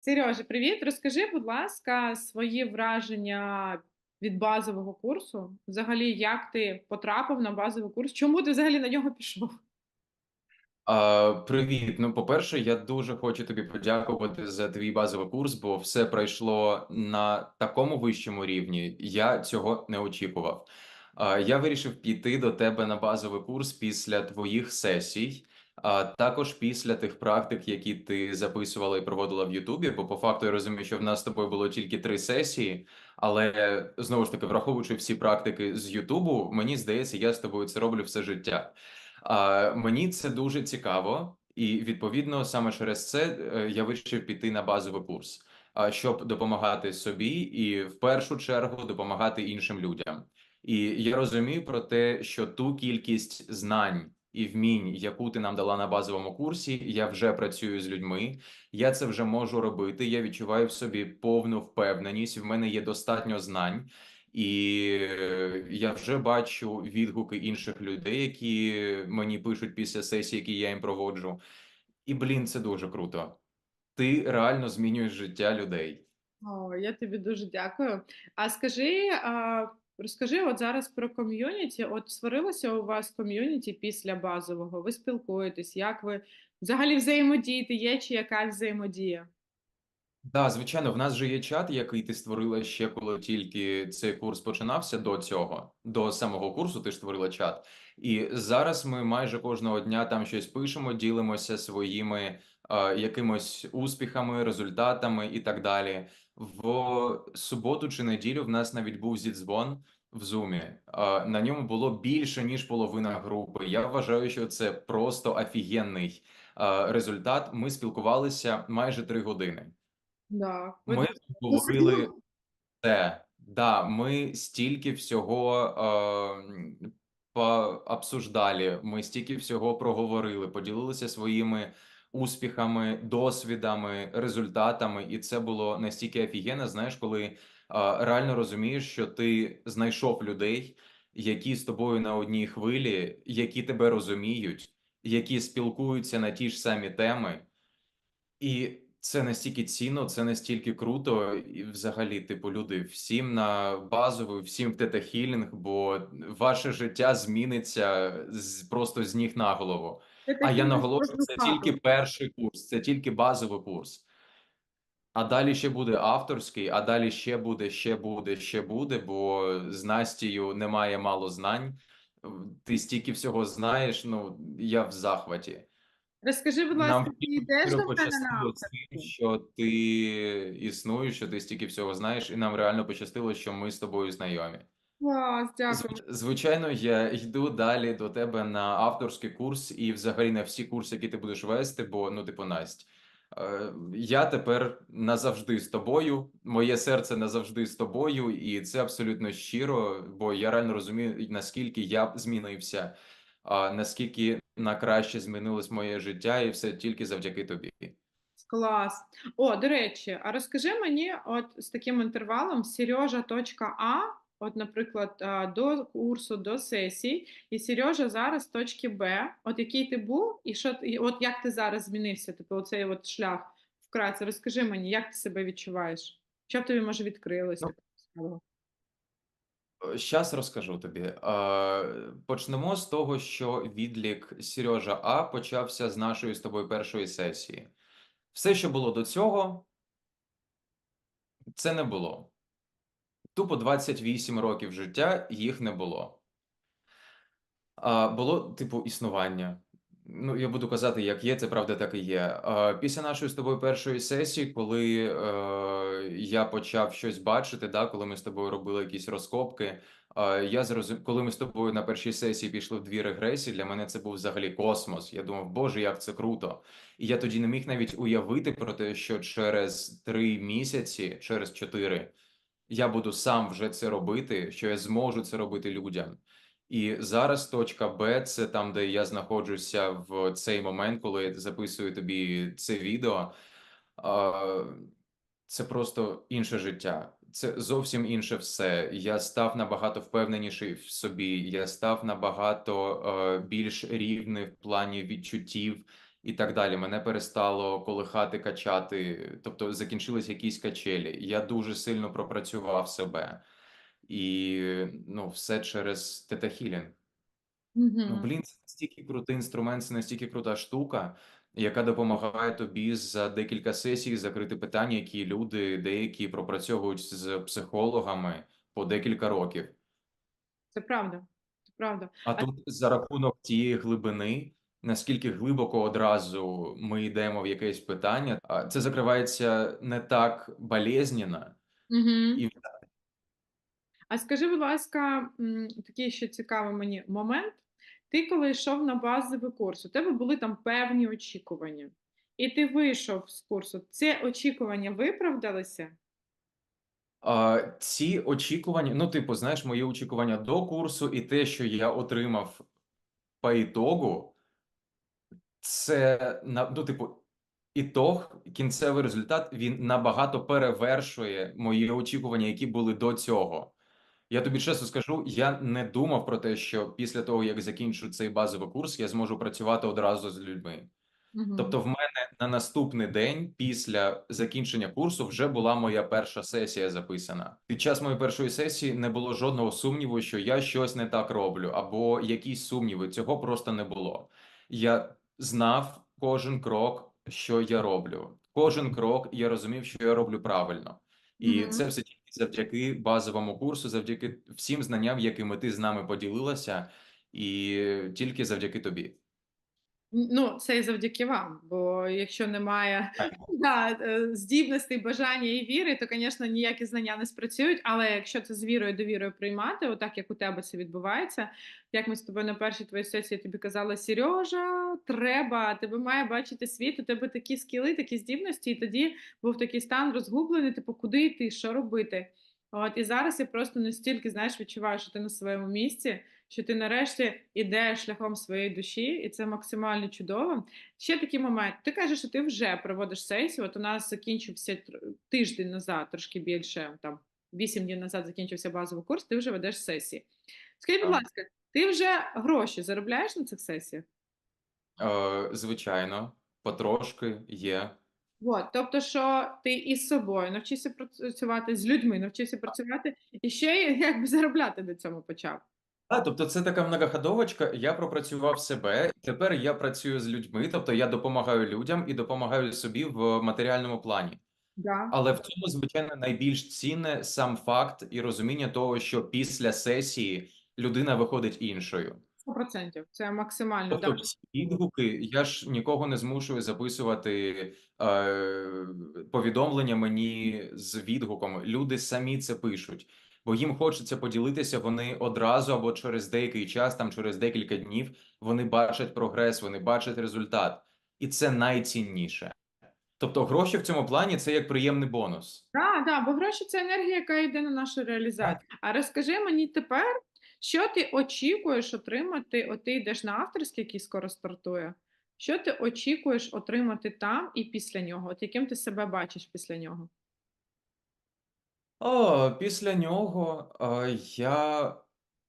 Сережа, привіт! Розкажи, будь ласка, свої враження від базового курсу. Взагалі, як ти потрапив на базовий курс? Чому ти взагалі на нього пішов? А, Привіт. Ну, по-перше, я дуже хочу тобі подякувати за твій базовий курс, бо все пройшло на такому вищому рівні. Я цього не очікував. А, Я вирішив піти до тебе на базовий курс після твоїх сесій, а також після тих практик, які ти записувала і проводила в Ютубі. Бо по факту я розумію, що в нас з тобою було тільки три сесії, але знову ж таки, враховуючи всі практики з Ютубу, мені здається, я з тобою це роблю все життя. А, Мені це дуже цікаво, і відповідно саме через це е, я вирішив піти на базовий курс, щоб допомагати собі і в першу чергу допомагати іншим людям. І я розумію про те, що ту кількість знань і вмінь, яку ти нам дала на базовому курсі, я вже працюю з людьми. Я це вже можу робити. Я відчуваю в собі повну впевненість. В мене є достатньо знань. І е, я вже бачу відгуки інших людей, які мені пишуть після сесії, які я їм проводжу. І блін, це дуже круто. Ти реально змінюєш життя людей. О, я тобі дуже дякую. А скажи, розкажи от зараз про ком'юніті. От створилося у вас ком'юніті після базового. Ви спілкуєтесь, як ви взагалі взаємодієте? Є чи якась взаємодія? Да, звичайно, в нас же є чат, який ти створила ще коли тільки цей курс починався до цього, до самого курсу ти ж створила чат. І зараз ми майже кожного дня там щось пишемо, ділимося своїми е, якимось успіхами, результатами і так далі. В суботу чи неділю в нас навіть був зідзвон в зумі. Е, на ньому було більше ніж половина групи. Я вважаю, що це просто офігенний е, результат. Ми спілкувалися майже три години. Да. Ви Ми говорили це. Да, ми стільки всього е, пообсуждали, ми стільки всього проговорили, поділилися своїми успіхами, досвідами, результатами, і це було настільки офігенно, знаєш, коли е, реально розумієш, що ти знайшов людей, які з тобою на одній хвилі, які тебе розуміють, які спілкуються на ті ж самі теми. І це настільки цінно, це настільки круто, і взагалі, типу, люди, всім на базову, всім в тета-хілінг, бо ваше життя зміниться з просто з ніг на голову. А я наголошую, це тільки перший курс, це тільки базовий курс. А далі ще буде авторський, а далі ще буде, ще буде, ще буде, бо з Настією немає мало знань. Ти стільки всього знаєш, ну я в захваті. Розкажи, будь Нам ласка, ти йдеш до мене на тим, що ти існуєш, що ти стільки всього знаєш, і нам реально пощастило, що ми з тобою знайомі. Клас, дякую. Звичайно, я йду далі до тебе на авторський курс і взагалі на всі курси, які ти будеш вести, бо ну, типу, Насть, е, я тепер назавжди з тобою, моє серце назавжди з тобою, і це абсолютно щиро, бо я реально розумію, наскільки я змінився, наскільки на краще змінилось моє життя, і все тільки завдяки тобі. Клас. О, до речі, а розкажи мені, от з таким інтервалом Сережа.А, от, наприклад, до курсу, до сесій, і Сережа зараз точки Б, от який ти був, і що і от як ти зараз змінився? Типу, оцей от шлях вкратце. Розкажи мені, як ти себе відчуваєш? Що в тобі може відкрилося? Ну, Щас розкажу тобі. Е, Почнемо з того, що відлік Сережа А почався з нашої з тобою першої сесії. Все, що було до цього, це не було. Тупо 28 років життя їх не було. Було, типу, існування. Ну, я буду казати, як є, це правда так і є. Після нашої з тобою першої сесії, коли е, я почав щось бачити, да, коли ми з тобою робили якісь розкопки, е, я зрозум... коли ми з тобою на першій сесії пішли в дві регресії, для мене це був взагалі космос. Я думав, боже, як це круто. І я тоді не міг навіть уявити про те, що через три місяці, через чотири, я буду сам вже це робити, що я зможу це робити людям. І зараз точка Б це там, де я знаходжуся в цей момент, коли я записую тобі це відео. Це просто інше життя. Це зовсім інше все. Я став набагато впевненіший в собі. Я став набагато е, більш рівний в плані відчуттів. і так далі. Мене перестало колихати, качати, тобто закінчились якісь качелі. Я дуже сильно пропрацював себе. І ну, все через тета-хілінг. Ну, блін, це настільки крутий інструмент, це настільки крута штука, яка допомагає тобі за декілька сесій закрити питання, які люди деякі пропрацьовують з психологами по декілька років. Це правда. Це правда. А А тут за рахунок тієї глибини, наскільки глибоко одразу ми йдемо в якесь питання, це закривається не так болезненно, Мгм. і А скажи, будь ласка, такий ще цікавий мені момент. Ти коли йшов на базовий курс, у тебе були там певні очікування, і ти вийшов з курсу. Ці очікування виправдалися? А, ці очікування, ну, типу, знаєш, мої очікування до курсу і те, що я отримав по ітогу, це ну, типу, ітог, кінцевий результат, він набагато перевершує мої очікування, які були до цього. Я тобі чесно скажу, я не думав про те, що після того, як закінчу цей базовий курс, я зможу працювати одразу з людьми. Мгм. Тобто, в мене на наступний день після закінчення курсу вже була моя перша сесія записана. Під час моєї першої сесії не було жодного сумніву, що я щось не так роблю, або якісь сумніви. Цього просто не було. Я знав кожен крок, що я роблю. Кожен крок я розумів, що я роблю правильно, і Мгм. це все завдяки базовому курсу, завдяки всім знанням, якими ти з нами поділилася, і тільки завдяки тобі. Ну, це і завдяки вам, бо якщо немає да, е, здібностей, бажання і віри, то, звісно, ніякі знання не спрацюють. Але якщо це з вірою довірою приймати, отак як у тебе це відбувається, як ми з тобою на першій твоїй сесії тобі казали, Сережа, треба, тебе має бачити світ, у тебе такі скіли, такі здібності, і тоді був такий стан розгублений, типу, куди йти, що робити. От і зараз я просто настільки знаєш, відчуваю, що ти на своєму місці, що ти нарешті йдеш шляхом своєї душі, і це максимально чудово. Ще такий момент. Ти кажеш, що ти вже проводиш сесію. От у нас закінчився тиждень назад, трошки більше, там 8 днів назад закінчився базовий курс, ти вже ведеш сесії. Скажіть, будь ласка, ти вже гроші заробляєш на цих сесіях? Е, звичайно, потрошки є. От, тобто, що ти із собою навчився працювати з людьми, навчився працювати і ще й якби заробляти на цьому почав. А, тобто це така многоходовочка. Я пропрацював себе. Тепер я працюю з людьми, тобто я допомагаю людям і допомагаю собі в матеріальному плані. Да. Але в цьому, звичайно, найбільш цінне сам факт і розуміння того, що після сесії людина виходить іншою. 100%. Це максимально Тобто да. відгуки, я ж нікого не змушую записувати е, повідомлення мені з відгуком. Люди самі це пишуть, бо їм хочеться поділитися. Вони одразу або через деякий час, там через декілька днів, вони бачать прогрес, вони бачать результат, і це найцінніше. Тобто, гроші в цьому плані це як приємний бонус. Так, да, бо гроші це енергія, яка йде на нашу реалізацію. А розкажи мені тепер, що ти очікуєш отримати? От ти йдеш на авторський, який скоро стартує. Що ти очікуєш отримати там і після нього? От яким ти себе бачиш після нього? О, після нього я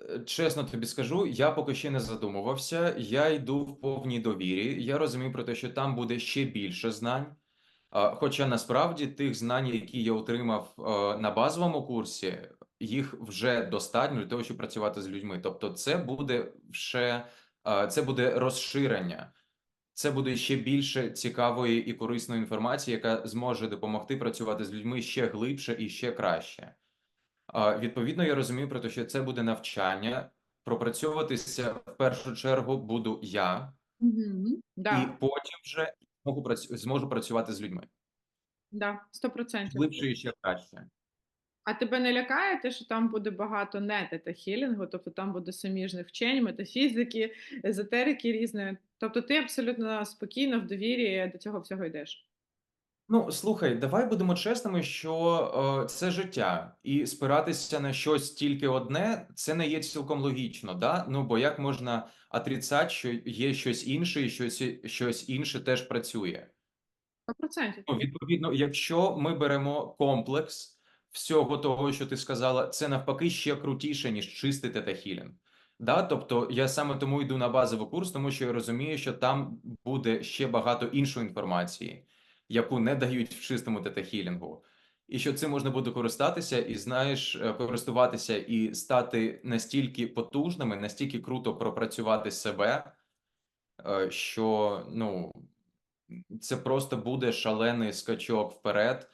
е, чесно тобі скажу, я поки ще не задумувався. Я йду в повній довірі. Я розумію про те, що там буде ще більше знань. Хоча насправді тих знань, які я отримав на базовому курсі, їх вже достатньо для того, щоб працювати з людьми. Тобто, це буде ще це буде розширення. Це буде ще більше цікавої і корисної інформації, яка зможе допомогти працювати з людьми ще глибше і ще краще. Відповідно, я розумію про те, що це буде навчання. Пропрацьовуватися в першу чергу буду я, Угу. і Да, потім вже зможу зможу працювати з людьми да, 100%. глибше і ще краще. А тебе не лякає те, що там буде багато не тета-хілінгу, тобто там буде суміжних вчень, метафізики, езотерики різної. Тобто ти абсолютно спокійно в довірі до цього всього йдеш. Ну, слухай, давай будемо чесними, що е, це життя, і спиратися на щось тільки одне, це не є цілком логічно, да? Ну, бо як можна отрицати, що є щось інше, і щось, щось інше теж працює? 100%. Ну, відповідно, якщо ми беремо комплекс всього того, що ти сказала, це навпаки ще крутіше, ніж чистий тета-хілінг. Да, тобто я саме тому йду на базовий курс, тому що я розумію, що там буде ще багато іншої інформації, яку не дають в чистому тета-хілінгу. І що цим можна буде користатися, і знаєш, е, користуватися і стати настільки потужними, настільки круто пропрацювати себе, е, що ну це просто буде шалений скачок вперед.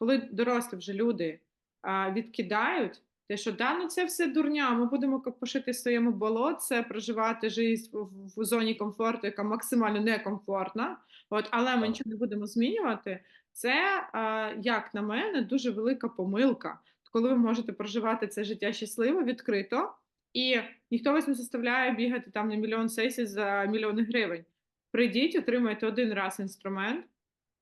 Коли дорослі вже люди а, відкидають те, що да, ну це все дурня, ми будемо копошити в своєму болотце, проживати життя в, в, в зоні комфорту, яка максимально некомфортна, от, але ми нічого не будемо змінювати. Це, а, як на мене, дуже велика помилка, коли ви можете проживати це життя щасливо, відкрито, і ніхто вас не заставляє бігати там на мільйон сесій за мільйони гривень. Прийдіть, отримайте один раз інструмент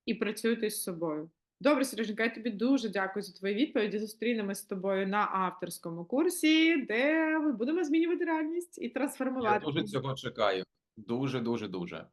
і працюйте з собою. Добре, Сереженька, я тобі дуже дякую за твої відповіді. Зустрінемось з тобою на авторському курсі, де ми будемо змінювати реальність і Я трансформувати. дуже цього чекаю. Дуже, дуже, дуже.